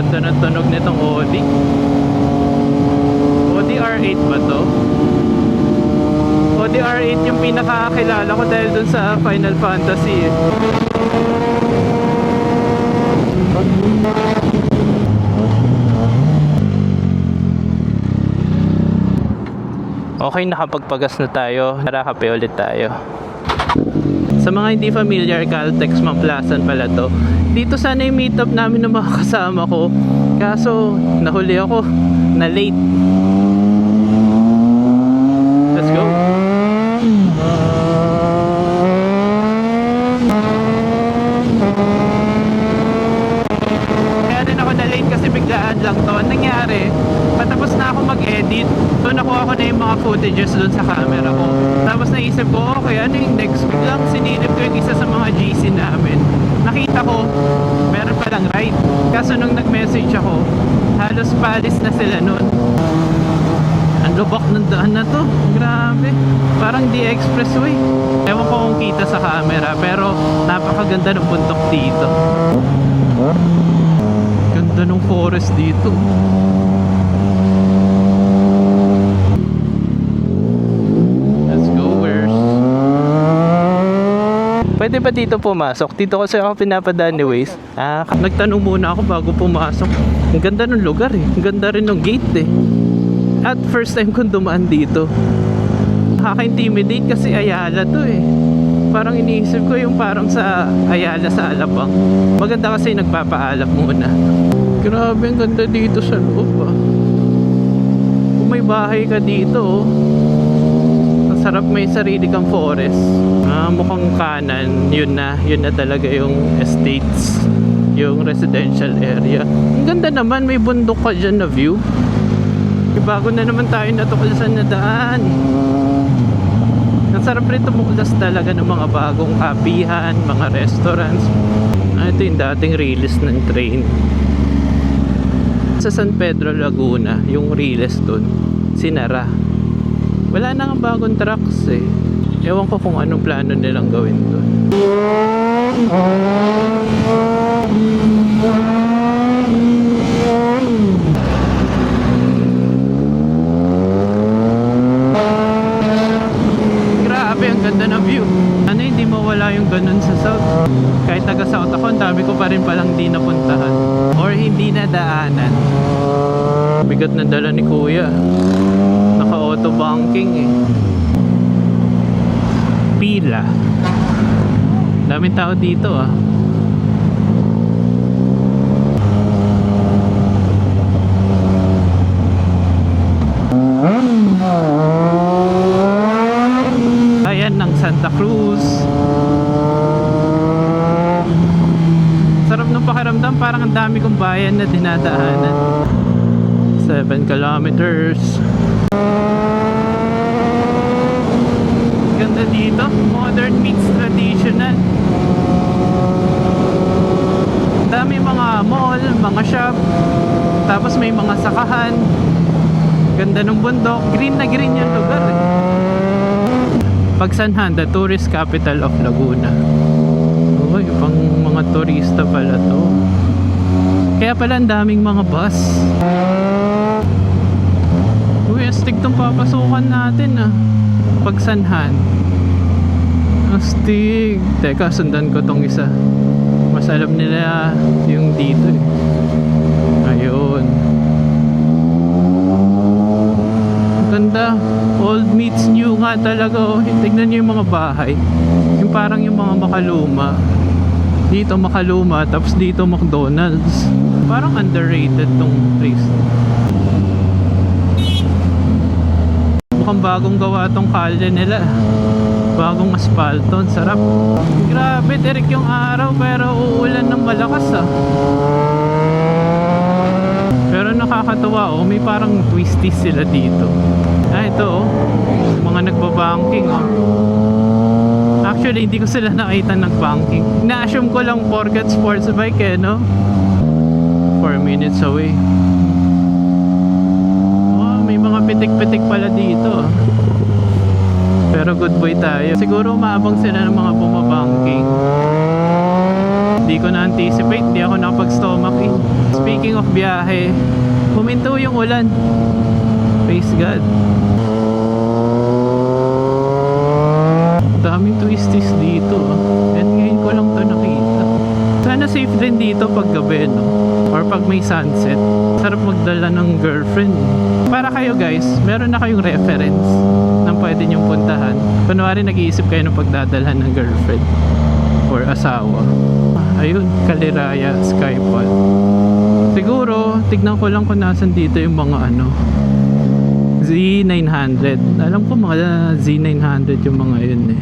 Ganda ng tunog nitong Audi. Audi R8 ba to? Audi R8 yung pinakakilala ko dahil dun sa Final Fantasy eh. Okay, nakapagpagas na tayo. Tara, kape ulit tayo. Sa mga hindi familiar, Caltex Mamplasan pala to. Dito sana yung meetup namin ng mga kasama ko. Kaso, nahuli ako. Na late. Let's go. Kaya din ako na late kasi biglaan lang to. Ang nangyari, ako mag-edit. So nakuha ko na yung mga footages doon sa camera ko. Tapos naisip ko, okay, ano yung next? Biglang sinilip ko yung isa sa mga GC namin. Nakita ko, meron palang ride. Kaso nung nag-message ako, halos palis na sila noon. Ang lubak ng daan na to. Grabe. Parang di expressway. Ewan ko kung kita sa camera, pero napakaganda ng bundok dito. Ganda ng forest dito. Let's go, where's... Pwede ba dito pumasok? Dito kasi ako pinapadaan ni Waze. Ah, nagtanong muna ako bago pumasok. Ang ganda ng lugar eh. Ang ganda rin ng gate eh. At first time kong dumaan dito. Nakaka-intimidate kasi Ayala to eh. Parang iniisip ko yung parang sa Ayala sa Alabang. Maganda kasi nagpapaalap muna. Grabe ang ganda dito sa loob ah. Kung may bahay ka dito oh. Sarap may sarili kang forest. Ah, mukhang kanan, yun na, yun na talaga yung estates, yung residential area. Ang ganda naman, may bundok ka dyan na view. Bago na naman tayo natuklasan na daan. Ang sarap rin tumuklas talaga ng mga bagong kapihan, mga restaurants. Ah, ito yung dating release ng train. Sa San Pedro, Laguna, yung release dun, sinara. Wala na nga bagong trucks eh. Ewan ko kung anong plano nilang gawin dun. Grabe, ang ganda ng view. Ano, hindi mawala yung ganun sa South. Kahit taga South ako, ang dami ko pa rin palang di napuntahan. Or hindi na daanan. Bigat na dala ni Kuya. Banking eh. Pila. Daming tao dito ah. Ayan ng Santa Cruz. Sarap ng pakiramdam, parang ang dami kong bayan na dinadaanan. 7 kilometers. Ganda dito, modern meets traditional. Dami mga mall, mga shop, tapos may mga sakahan. Ganda ng bundok, green na green yung lugar eh. Pagsanhan, the tourist capital of Laguna. Uy, pang mga turista pala to. Kaya pala ang daming mga bus. Uy, astig tong papasukan natin ah. Pagsanhan. Astig. Teka, sundan ko tong isa. Mas alam nila yung dito eh. Ayun. Ganda. Old meets new nga talaga. Oh. Tignan nyo yung mga bahay. Yung parang yung mga makaluma. Dito makaluma. Tapos dito McDonald's. Parang underrated tong place. Mukhang bagong gawa tong kalye nila. Bagong asfalto. Ang sarap. Grabe, tirik yung araw pero uulan ng malakas ah. Pero nakakatawa oh, may parang twisty sila dito. Ah, ito oh. Mga nagbabanking oh. Actually, hindi ko sila nakita nagbanking. Na-assume ko lang porket sports bike eh, no? 4 minutes away. Pitik-pitik pala dito. Pero good boy tayo. Siguro maabang sila ng mga bumabangking. Hindi ko na-anticipate. Hindi ako nakapag-stomach in. speaking of biyahe, huminto yung ulan. Praise God. Daming twisties dito. ah. And ngayon ko lang to nakita. Sana safe din dito pag gabi, no? Or pag may sunset. Sarap magdala ng girlfriend. Para kayo guys, meron na kayong reference ng pwede nyong puntahan. Kunwari nag-iisip kayo ng pagdadalhan ng girlfriend or asawa. Ayun, Kaliraya, Skypod. Siguro, tignan ko lang kung nasan dito yung mga ano, Z900. Alam ko mga Z900 yung mga yun eh.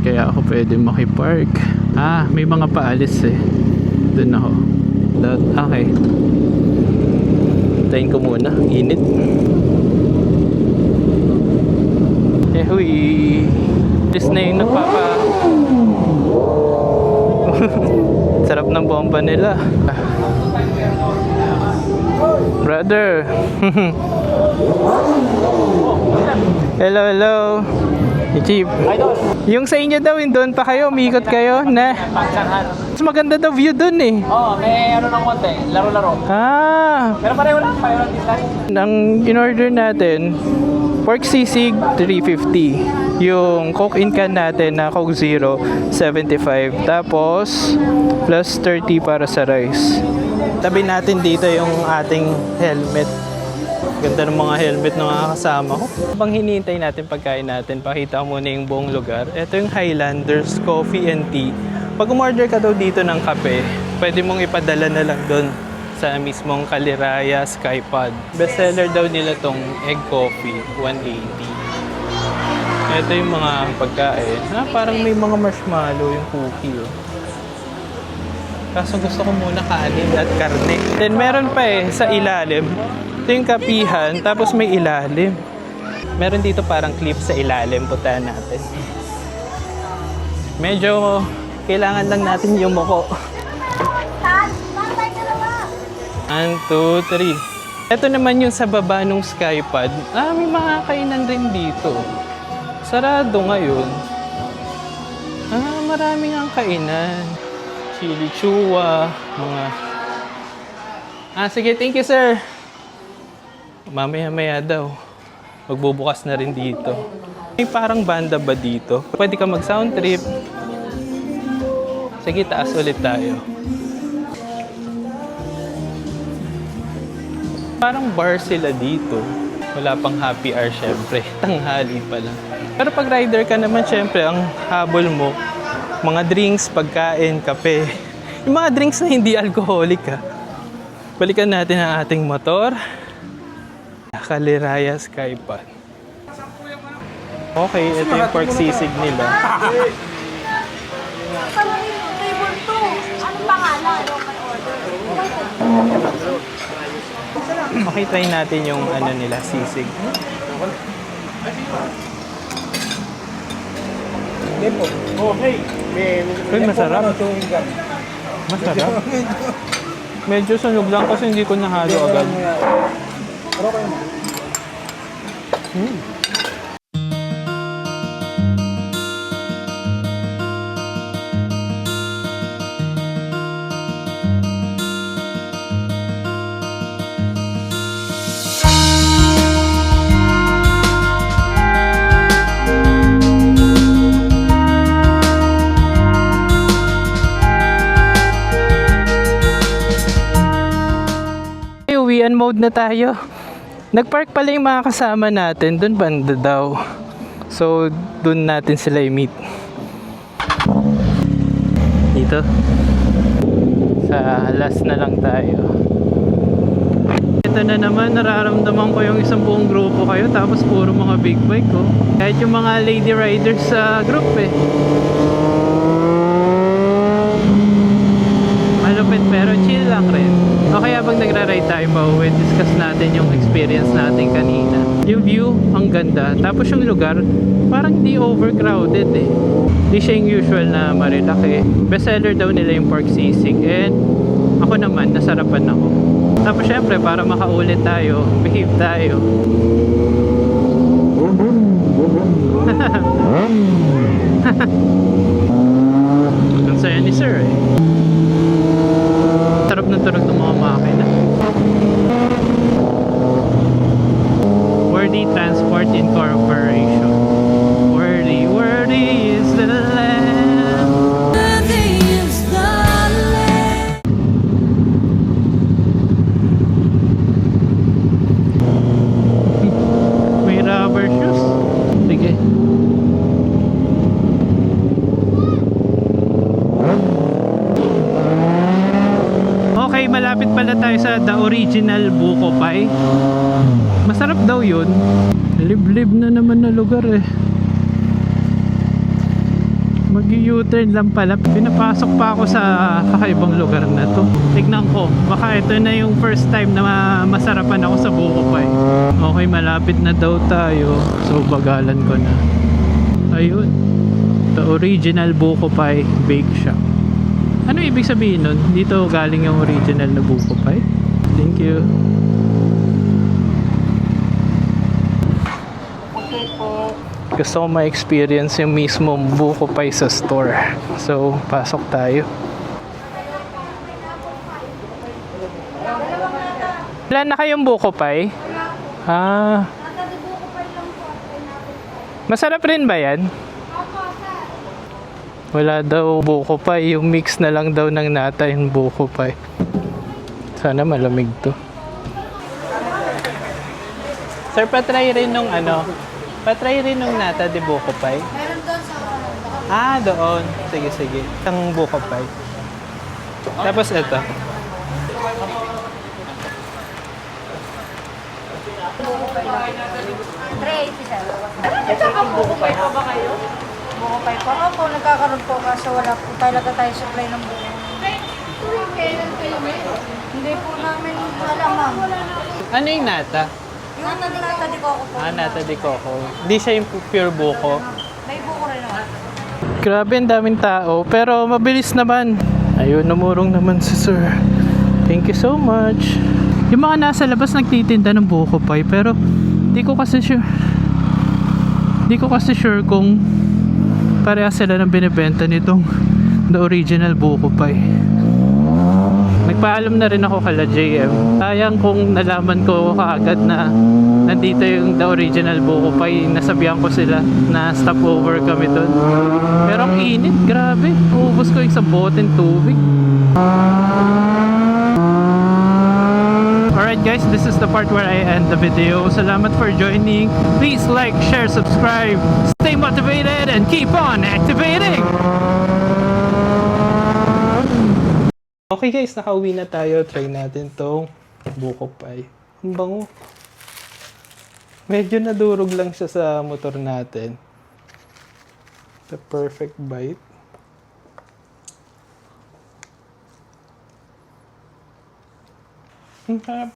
Saan kaya ako pwede makipark? Ah, may mga paalis eh. Doon ako. Dot, okay. Tayin ko muna. Init. Eh, huy. This na yung nagpapa... Sarap ng bomba nila. Brother. hello, hello. Chief. Yung sa inyo daw, yung doon pa kayo, umikot kayo na. Mas maganda daw view doon eh. Oo, may ano ng konti, laro-laro. Ah, Pero pareho lang, pareho lang design. ang in-order natin, pork sisig 350. Yung Coke in can natin na Coke Zero 75. Tapos plus 30 para sa rice. Tabi natin dito yung ating helmet. Ganda ng mga helmet ng mga kasama ko. Habang hinihintay natin pagkain natin, pakita ko muna yung buong lugar. Ito yung Highlanders Coffee and Tea. Pag umorder ka daw dito ng kape, pwede mong ipadala na lang doon sa mismong Kaliraya Skypod. Bestseller daw nila tong egg coffee, 180. Ito yung mga pagkain. Ah, parang may mga marshmallow yung cookie. Oh. Kaso gusto ko muna kanin at karne. Then meron pa eh, sa ilalim. Ito yung kapihan, tapos may ilalim. Meron dito parang clip sa ilalim, puntahan natin. Medyo kailangan lang natin yung muko. One, two, three. Ito naman yung sa baba nung skypod. Ah, may mga kainan rin dito. Sarado ngayon. Ah, maraming ang kainan. Chili chua, mga... Ah, sige, thank you, sir. Mamaya-maya daw. Magbubukas na rin dito. May parang banda ba dito? Pwede ka mag-sound trip. Sige, taas ulit tayo. Parang bar sila dito. Wala pang happy hour syempre. Tanghali pa lang. Pero pag rider ka naman syempre, ang habol mo, mga drinks, pagkain, kape. Yung mga drinks na hindi alcoholic ha. Balikan natin ang ating motor. Kaliraya Skypod. Okay, ito yung pork sisig nila. Table 2. Anong pangalan? Okay, try natin yung ano nila, sisig. Uy, masarap. Masarap. Medyo sunog lang kasi hindi ko nahalo agad. Hmm. Ay, uwian mode na tayo. Nagpark pala yung mga kasama natin. Doon banda daw. So, doon natin sila i-meet. Dito. Sa last na lang tayo. Ito na naman, nararamdaman ko yung isang buong grupo kayo tapos puro mga big bike ko. Kahit yung mga lady riders sa group eh. Malupit pero chill lang rin. O kaya pag nagra-ride tayo pa uwi, discuss natin yung experience natin kanina. Yung view, ang ganda. Tapos yung lugar, parang hindi overcrowded eh. Hindi siya yung usual na marilaki. Bestseller daw nila yung pork sisig. And ako naman, nasarapan ako. Tapos syempre, para makaulit tayo, behave tayo. Ang saya ni sir eh. Tunog ng mga makina. Worthy Transport Incorporation. Malapit pala tayo sa The Original Buko Pie. Masarap daw yun. Liblib na naman na lugar eh. mag u-turn lang pala. Pinapasok pa ako sa kakaibang lugar na to. Tignan ko. Baka ito na yung first time na ma- masarapan ako sa buko pie. Okay, malapit na daw tayo. So, bagalan ko na. Ayun. The original buko pie bake shop. Ano ibig sabihin nun? Dito galing yung original na buko pie. Thank you. Gusto ko ma-experience yung mismo buko pie sa store. So, pasok tayo. Wala na kayong buko pie? Ah. Masarap rin ba yan? Wala daw buko pie. Yung mix na lang daw ng nata yung buko pie. Sana malamig to. Sir, patry rin nung ano, patry rin nung nata de buko pie. Meron doon sa Ah, doon. Sige, sige. Ang buko pie. Tapos ito. Tray, sir. Nagkaka buko pa ba kayo? Buko pa po. Opo, nagkakaroon po kaso wala po talaga tayo supply ng buko. Hindi po namin alam, ma'am. Ano yung nata? Yung nata di nata di ko po. Ah, nata de coco. Hindi siya yung pure buko. May buko rin ako. Grabe, ang daming tao. Pero mabilis naman. Ayun, namurong naman si sir. Thank you so much. Yung mga nasa labas nagtitinda ng buko pie. Pero, di ko kasi sure. Di ko kasi sure kung parehas sila ng binibenta nitong the original buko pie. Nagpaalam na rin ako kala JM. Sayang kung nalaman ko kaagad na nandito yung the original buko pie. Nasabihan ko sila na stopover kami doon. Pero ang init, grabe. Uubos ko yung isang boteng tubig. Alright guys, this is the part where I end the video. Salamat for joining. Please like, share, subscribe. Stay motivated and keep on activating! Okay guys, nakauwi na tayo. Try natin tong buko pie. Ang bango. Medyo nadurog lang siya sa motor natin. The perfect bite. Ang sarap.